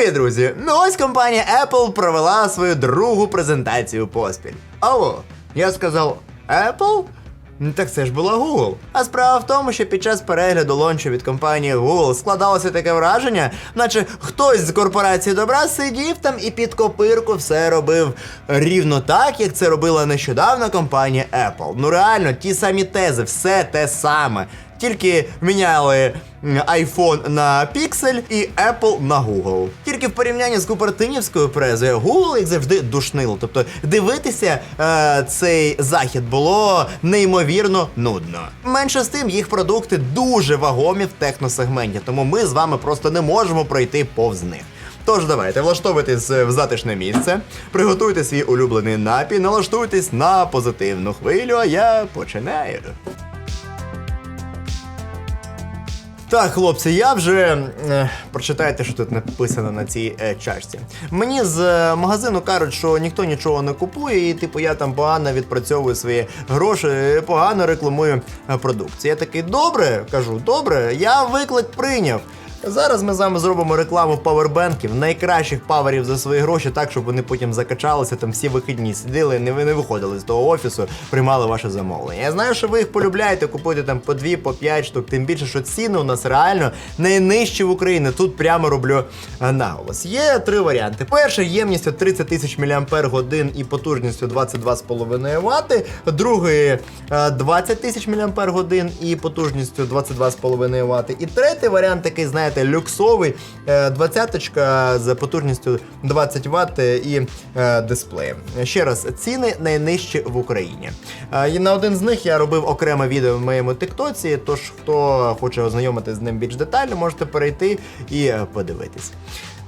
Привіт, друзі! Ну ось компанія Apple провела свою другу презентацію поспіль. Алло, я сказав Apple? Так це ж була Google. А справа в тому, що під час перегляду лончу від компанії Google складалося таке враження, наче хтось з корпорації добра сидів там і під копирку все робив рівно так, як це робила нещодавно компанія Apple. Ну реально, ті самі тези, все те саме. Тільки міняли iPhone на Pixel і Apple на Google. Тільки в порівнянні з купертинівською презою Google як завжди душнило. Тобто дивитися е, цей захід було неймовірно нудно. Менше з тим, їх продукти дуже вагомі в техносегменті, тому ми з вами просто не можемо пройти повз них. Тож давайте влаштовуйтесь в затишне місце, приготуйте свій улюблений напій, налаштуйтесь на позитивну хвилю, а я починаю. Так, хлопці, я вже е, прочитайте, що тут написано на цій е, чашці. Мені з е, магазину кажуть, що ніхто нічого не купує, і типу я там погано відпрацьовую свої гроші, е, погано рекламую е, продукцію. Я такий, добре, кажу, добре, я виклик прийняв. Зараз ми з вами зробимо рекламу павербенків, найкращих паверів за свої гроші, так, щоб вони потім закачалися, там всі вихідні сиділи, не, ви не виходили з того офісу, приймали ваше замовлення. Я знаю, що ви їх полюбляєте, купуєте там по дві, по п'ять штук, тим більше, що ціни у нас реально найнижчі в Україні. Тут прямо роблю е, наголос. Є три варіанти. Перший ємністю 30 тисяч мАч і потужністю 22,5 Вт. Другий е, 20 тисяч мАч і потужністю 22,5 Вт. І третій варіант такий, знаєте, люксовий, е, 20 з потужністю 20 Вт і е, дисплеєм. Ще раз, ціни найнижчі в Україні. Е, І на один з них я робив окреме відео в моєму тиктоці, тож хто хоче ознайомитися з ним більш детально, можете перейти і е, подивитись.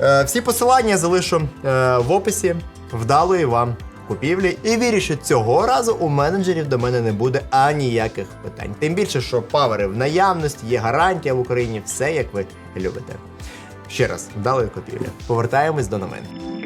Е, Всі посилання залишу е, в описі. Вдалої вам купівлі. І вірю, що цього разу у менеджерів до мене не буде аніяких питань. Тим більше, що павери в наявності, є гарантія в Україні, все як ви любите. Ще раз, вдалої купівлі. Повертаємось до новин.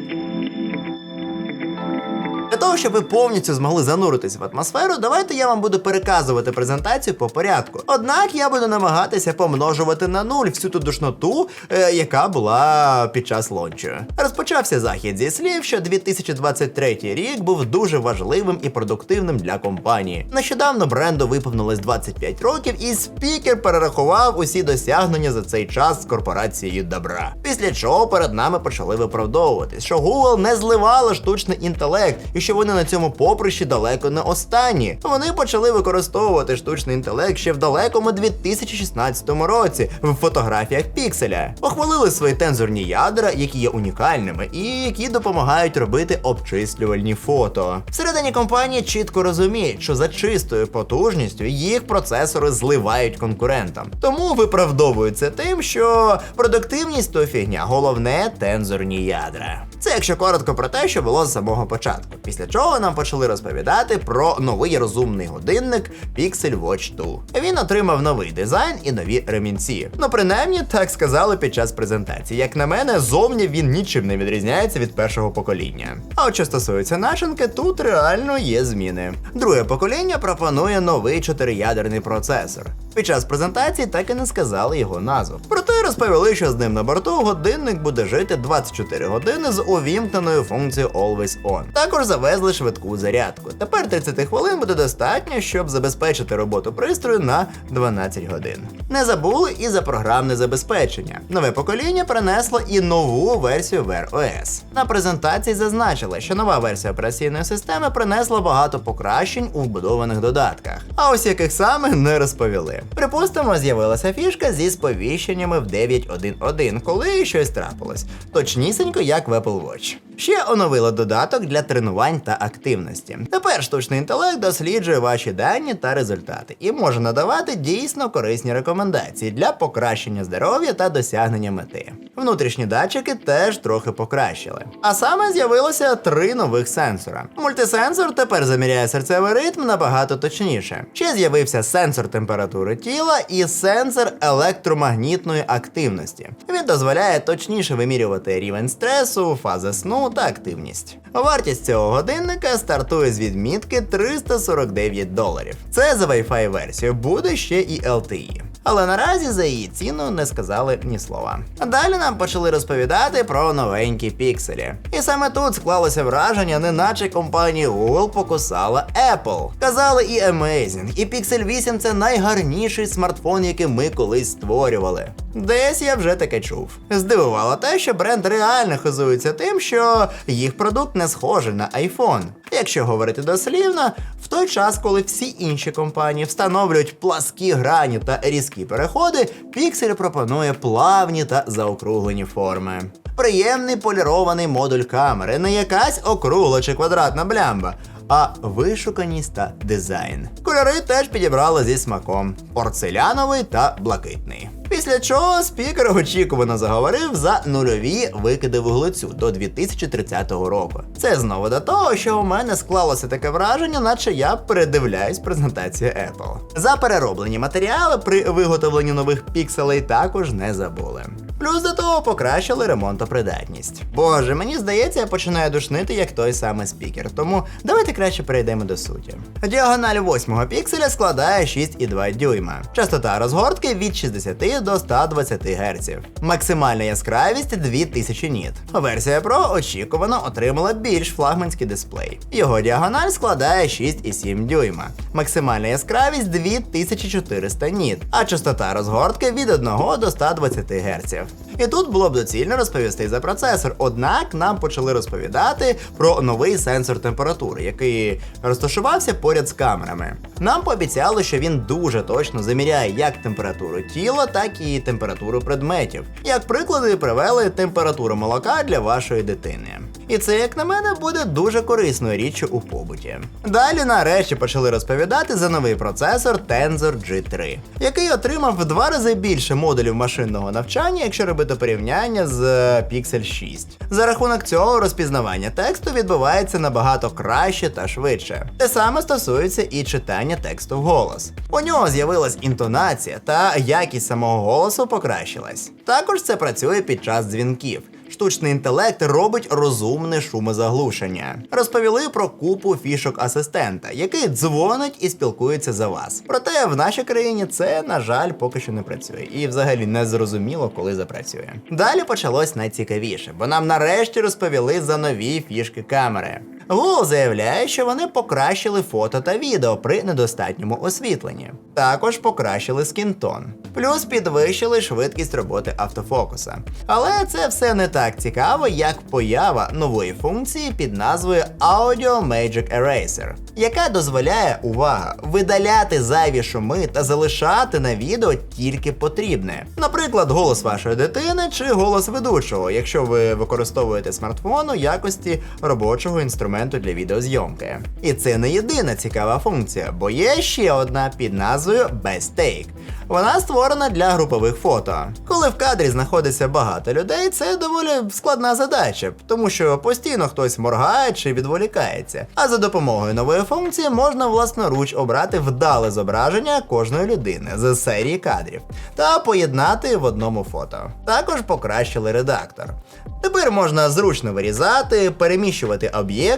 Для того, щоб ви повністю змогли зануритись в атмосферу, давайте я вам буду переказувати презентацію по порядку. Однак я буду намагатися помножувати на нуль всю ту душноту, е, яка була під час лончу. Розпочався захід зі слів, що 2023 рік був дуже важливим і продуктивним для компанії. Нещодавно бренду виповнилось 25 років, і спікер перерахував усі досягнення за цей час з корпорацією добра. Після чого перед нами почали виправдовуватись, що Google не зливала штучний інтелект і що вони на цьому поприщі далеко не останні. Вони почали використовувати штучний інтелект ще в далекому 2016 році в фотографіях пікселя. Похвалили свої тензорні ядра, які є унікальними і які допомагають робити обчислювальні фото. Всередині компанії чітко розуміють, що за чистою потужністю їх процесори зливають конкурентам. Тому виправдовуються тим, що продуктивність то фігня, головне тензорні ядра. Це якщо коротко про те, що було з самого початку. Після чого нам почали розповідати про новий розумний годинник Pixel Watch 2. Він отримав новий дизайн і нові ремінці. Ну, принаймні, так сказали під час презентації. Як на мене, зовні він нічим не відрізняється від першого покоління. А от що стосується начинки, тут реально є зміни. Друге покоління пропонує новий чотириядерний процесор. Під час презентації так і не сказали його назву. Проте розповіли, що з ним на борту годинник буде жити 24 години з увімкненою функцією Always On. Також завезли швидку зарядку. Тепер 30 хвилин буде достатньо, щоб забезпечити роботу пристрою на 12 годин. Не забули і за програмне забезпечення. Нове покоління принесло і нову версію Wear OS. На презентації зазначили, що нова версія операційної системи принесла багато покращень у вбудованих додатках. А ось яких саме не розповіли. Припустимо, з'явилася фішка зі сповіщеннями в 9.1.1, коли щось трапилось, точнісінько як в Apple Watch. Ще оновили додаток для тренувань та активності. Тепер штучний інтелект досліджує ваші дані та результати і може надавати дійсно корисні рекомендації для покращення здоров'я та досягнення мети. Внутрішні датчики теж трохи покращили. А саме з'явилося три нових сенсора. Мультисенсор тепер заміряє серцевий ритм набагато точніше. Ще з'явився сенсор температури тіла і сенсор електромагнітної активності. Він дозволяє точніше вимірювати рівень стресу, фази сну та активність. Вартість цього годинника стартує з відмітки 349 доларів. Це за Wi-Fi версію, буде ще і LTE. Але наразі за її ціну не сказали ні слова. Далі нам почали розповідати про новенькі пікселі. І саме тут склалося враження, неначе компанія Google покусала Apple. Казали і Amazing, і Pixel 8 це найгарніший смартфон, який ми колись створювали. Десь я вже таке чув. Здивувало те, що бренд реально хизується тим, що їх продукт не схожий на iPhone. Якщо говорити дослівно, в той час, коли всі інші компанії встановлюють пласкі грані та різкі переходи, Pixel пропонує плавні та заокруглені форми. Приємний полірований модуль камери, не якась округла чи квадратна блямба, а вишуканість та дизайн. Кольори теж підібрали зі смаком: порцеляновий та блакитний. Після чого спікер очікувано заговорив за нульові викиди вуглецю до 2030 року. Це знову до того, що у мене склалося таке враження, наче я передивляюсь презентацію Apple. За перероблені матеріали при виготовленні нових пікселей також не забули. Плюс до того покращили ремонтопридатність. Боже, мені здається, я починаю душнити як той самий спікер, тому давайте краще перейдемо до суті. Діагональ 8 пікселя складає 6,2 дюйма. Частота розгортки від 60 до 120 Гц. Максимальна яскравість 2000 ніт. Версія Pro очікувано отримала більш флагманський дисплей. Його діагональ складає 6,7 дюйма. Максимальна яскравість 2400 ніт, а частота розгортки від 1 до 120 Гц. І тут було б доцільно розповісти за процесор, однак нам почали розповідати про новий сенсор температури, який розташувався поряд з камерами. Нам пообіцяли, що він дуже точно заміряє як температуру тіла, так і температуру предметів. Як приклади привели температуру молока для вашої дитини. І це, як на мене, буде дуже корисною річчю у побуті. Далі нарешті почали розповідати за новий процесор Tensor G3, який отримав в два рази більше модулів машинного навчання, якщо робити порівняння з е, Pixel 6. За рахунок цього розпізнавання тексту відбувається набагато краще та швидше. Те саме стосується і читання тексту вголос. У нього з'явилась інтонація та якість самого голосу покращилась. Також це працює під час дзвінків. Штучний інтелект робить розумне шумозаглушення. Розповіли про купу фішок асистента, який дзвонить і спілкується за вас. Проте в нашій країні це, на жаль, поки що не працює, і взагалі не зрозуміло, коли запрацює. Далі почалось найцікавіше, бо нам нарешті розповіли за нові фішки камери. Google заявляє, що вони покращили фото та відео при недостатньому освітленні. Також покращили скінтон. Плюс підвищили швидкість роботи автофокуса. Але це все не так цікаво, як поява нової функції під назвою Audio Magic Eraser, яка дозволяє, увага, видаляти зайві шуми та залишати на відео тільки потрібне. Наприклад, голос вашої дитини чи голос ведучого, якщо ви використовуєте смартфон у якості робочого інструменту для відеозйомки. І це не єдина цікава функція, бо є ще одна під назвою Best Take. Вона створена для групових фото. Коли в кадрі знаходиться багато людей, це доволі складна задача, тому що постійно хтось моргає чи відволікається. А за допомогою нової функції можна власноруч обрати вдале зображення кожної людини з серії кадрів та поєднати в одному фото. Також покращили редактор. Тепер можна зручно вирізати, переміщувати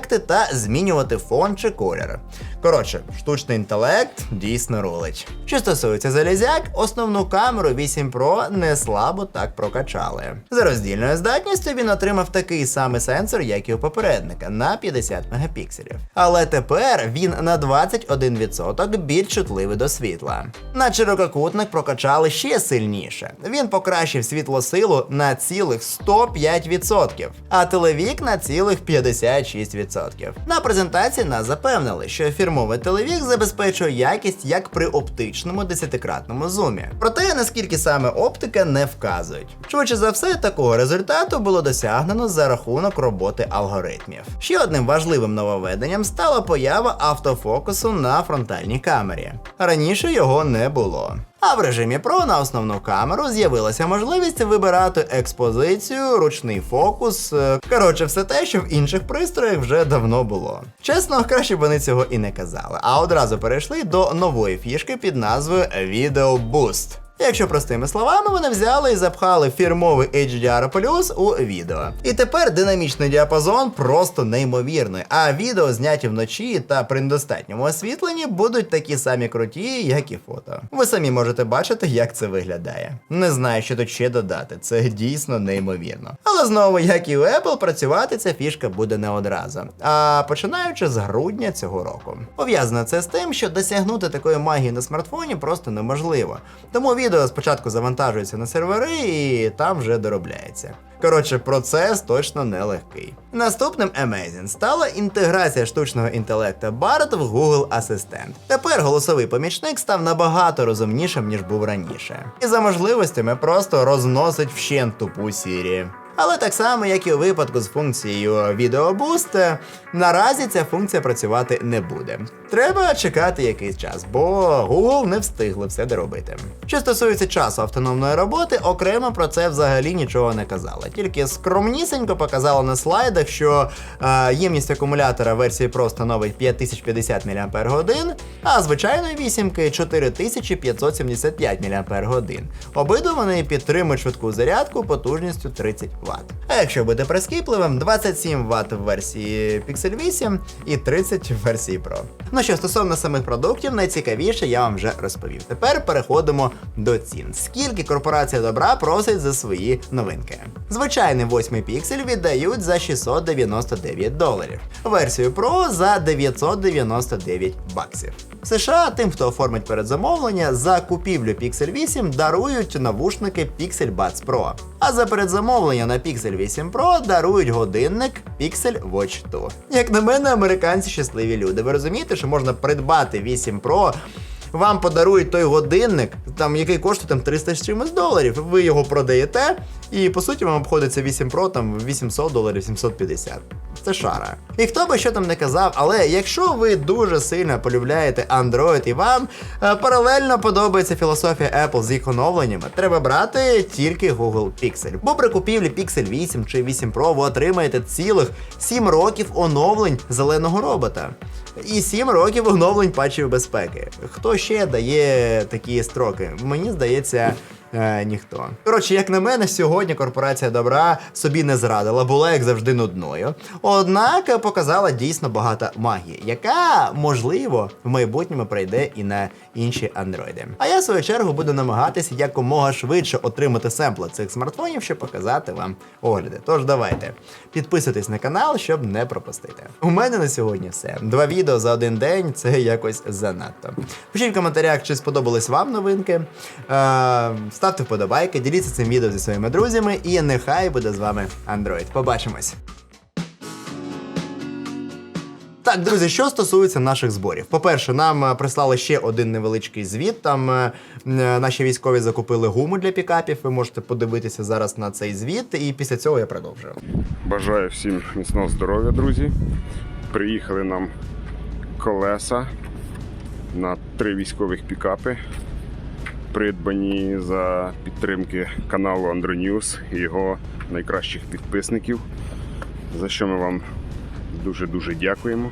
об'єкти та змінювати фон чи колір. Коротше, штучний інтелект дійсно рулить. Що стосується залізяк, основну камеру 8 Pro не слабо так прокачали. За роздільною здатністю він отримав такий самий сенсор, як і у попередника, на 50 мегапікселів. Але тепер він на 21% більш чутливий до світла. На ширококутник прокачали ще сильніше. Він покращив світлосилу на цілих 105%, а телевік на цілих 56%. На презентації нас запевнили, що фірмовий телевік забезпечує якість як при оптичному десятикратному зумі. Проте наскільки саме оптика не вказують. Швидше за все, такого результату було досягнено за рахунок роботи алгоритмів. Ще одним важливим нововведенням стала поява автофокусу на фронтальній камері. Раніше його не було. А в режимі Pro на основну камеру з'явилася можливість вибирати експозицію, ручний фокус. е, Коротше, все те, що в інших пристроях вже давно було. Чесно, краще б вони цього і не казали, а одразу перейшли до нової фішки під назвою Video Boost. Якщо простими словами, вони взяли і запхали фірмовий HDR у відео. І тепер динамічний діапазон просто неймовірний. А відео зняті вночі та при недостатньому освітленні будуть такі самі круті, як і фото. Ви самі можете бачити, як це виглядає. Не знаю, що тут ще додати. Це дійсно неймовірно. Але знову, як і у Apple, працювати ця фішка буде не одразу. А починаючи з грудня цього року. Пов'язано це з тим, що досягнути такої магії на смартфоні просто неможливо. Тому відео спочатку завантажується на сервери і там вже доробляється. Коротше, процес точно нелегкий. Наступним Amazing стала інтеграція штучного інтелекту Bard в Google Асистент. Тепер голосовий помічник став набагато розумнішим, ніж був раніше. І за можливостями просто розносить вщент тупу Siri. Але так само, як і у випадку з функцією Video Boost, наразі ця функція працювати не буде. Треба чекати якийсь час, бо Google не встигли все доробити. Що стосується часу автономної роботи, окремо про це взагалі нічого не казали. Тільки скромнісінько показали на слайдах, що е, ємність акумулятора версії Pro становить 5050 мАч, а звичайної вісімки 4575 мАч. Обидва вони підтримують швидку зарядку потужністю 30 Вт. А якщо бути прискіпливим, 27 Вт в версії Pixel 8 і 30 в версії Pro. Ну що стосовно самих продуктів, найцікавіше я вам вже розповів. Тепер переходимо до цін. Скільки корпорація добра просить за свої новинки? Звичайний 8 піксель віддають за 699 доларів, версію Pro за 999 баксів. США тим, хто оформить передзамовлення, за купівлю Pixel 8 дарують навушники Pixel Buds Pro. А за передзамовлення на Pixel 8 Pro дарують годинник Pixel Watch 2. Як на мене, американці щасливі люди. Ви розумієте, що можна придбати 8 Pro вам подарують той годинник, там який коштує там 300 з чимось доларів. Ви його продаєте, і по суті вам обходиться 8 Pro там 800 доларів, 750. Це шара. І хто би що там не казав, але якщо ви дуже сильно полюбляєте Android і вам е, паралельно подобається філософія Apple з їх оновленнями, треба брати тільки Google Pixel. Бо при купівлі Pixel 8 чи 8 Pro ви отримаєте цілих 7 років оновлень зеленого робота. І 7 років оновлень патчів безпеки. Хто ще дає такі строки? Мені здається. Е, ніхто. Коротше, як на мене, сьогодні корпорація добра собі не зрадила, була як завжди нудною. Однак показала дійсно багато магії, яка, можливо, в майбутньому прийде і на інші андроїди. А я в свою чергу буду намагатися якомога швидше отримати семпли цих смартфонів, щоб показати вам огляди. Тож давайте підписуйтесь на канал, щоб не пропустити. У мене на сьогодні все. Два відео за один день це якось занадто. Пишіть в коментарях, чи сподобались вам новинки. Е, ставте вподобайки, діліться цим відео зі своїми друзями, і нехай буде з вами Android. Побачимось! Так, друзі, що стосується наших зборів. По-перше, нам е, прислали ще один невеличкий звіт. Там е, е, наші військові закупили гуму для пікапів. Ви можете подивитися зараз на цей звіт, і після цього я продовжую. Бажаю всім міцного здоров'я, друзі. Приїхали нам колеса на три військових пікапи, придбані за підтримки каналу Andronews і його найкращих підписників, за що ми вам дуже-дуже дякуємо.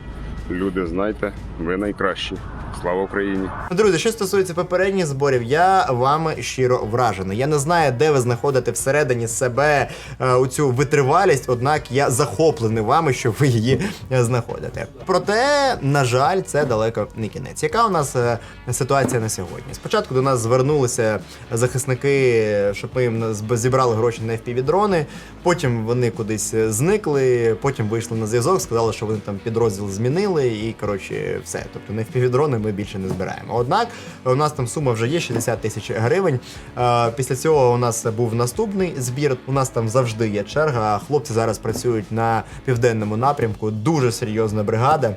Люди, знайте, ви найкращі. Слава Україні! Друзі, що стосується попередніх зборів, я вами щиро вражений. Я не знаю, де ви знаходите всередині себе е, у цю витривалість, однак я захоплений вами, що ви її знаходите. Проте, на жаль, це далеко не кінець. Яка у нас е, ситуація на сьогодні? Спочатку до нас звернулися захисники, щоб ми їм зібрали гроші на FPV-дрони, потім вони кудись е, зникли, потім вийшли на зв'язок, сказали, що вони там підрозділ змінили, і коротше, все. Тобто на FPV-дрони ми більше не збираємо. Однак у нас там сума вже є 60 тисяч гривень. Е, Після цього у нас був наступний збір. У нас там завжди є черга. Хлопці зараз працюють на південному напрямку. Дуже серйозна бригада.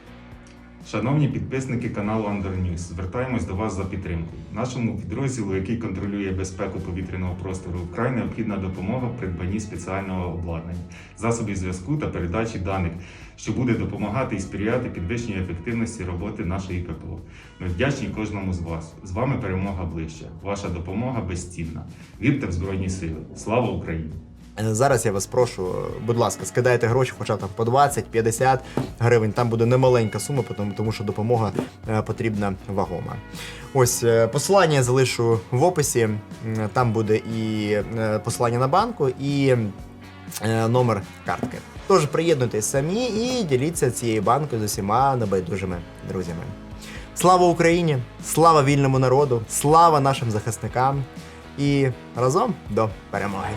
Шановні підписники каналу Under звертаємось до вас за підтримкою. Нашому підрозділу, який контролює безпеку повітряного простору, вкрай необхідна допомога в придбанні спеціального обладнання, засобів зв'язку та передачі даних, що буде допомагати і сприяти підвищенню ефективності роботи нашої ППО. Ми вдячні кожному з вас. З вами перемога ближча. Ваша допомога безцінна. Вірте в Збройні Сили. Слава Україні! Зараз я вас прошу, будь ласка, скидайте гроші, хоча там по 20-50 гривень. Там буде немаленька сума, тому, що допомога е, потрібна вагома. Ось е, посилання я залишу в описі. Там буде і е, посилання на банку, і номер картки. Тож приєднуйтесь самі і діліться цією банкою з усіма небайдужими друзями. Слава Україні! Слава вільному народу! Слава нашим захисникам! І разом до перемоги!